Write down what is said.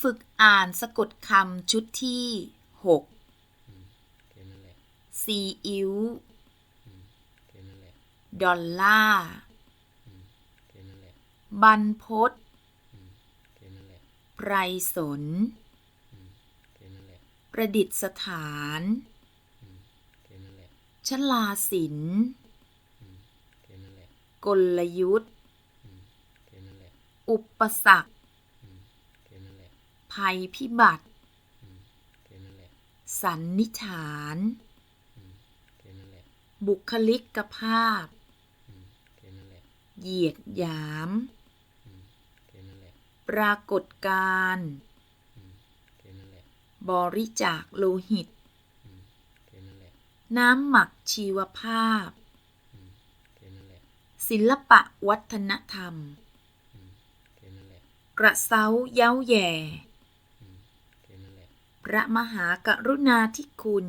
ฝึกอ่านสะกดคำชุดที่หกอืมแค่นั้นแหละซีอิ๊วอืมแค่นั้นแหละดอลลาร์อืมแค่นั้นแหละบรรพตอืมแค่นั้นแหละไพรสนอืมแค่นั้นแหละประดิษฐานอืมแค่นั้นแหละชลาศิลป์อืมแค่นั้นแหละกลยุทธ์อืมแค่นั้นแหละอุปสรรค อืมแค่นั้นแหละ ภัยพิบัติอืมแค่นั้นแหละสันนิษฐานอืมแค่นั้นแหละบุคลิกภาพอืมแค่นั้นแหละเหยียดหยามอืมแค่นั้นแหละปรากฏการณ์อืมแค่นั้นแหละบริจาคโลหิตอืมแค่นั้นแหละน้ำหมักชีวภาพอืมแค่นั้นแหละศิลปะวัฒนธรรมอืมแค่นั้นแหละกระเซ้าเย้าแย่ อืมแค่นั้นแหละ พ ระมหากรุณาธิคุณ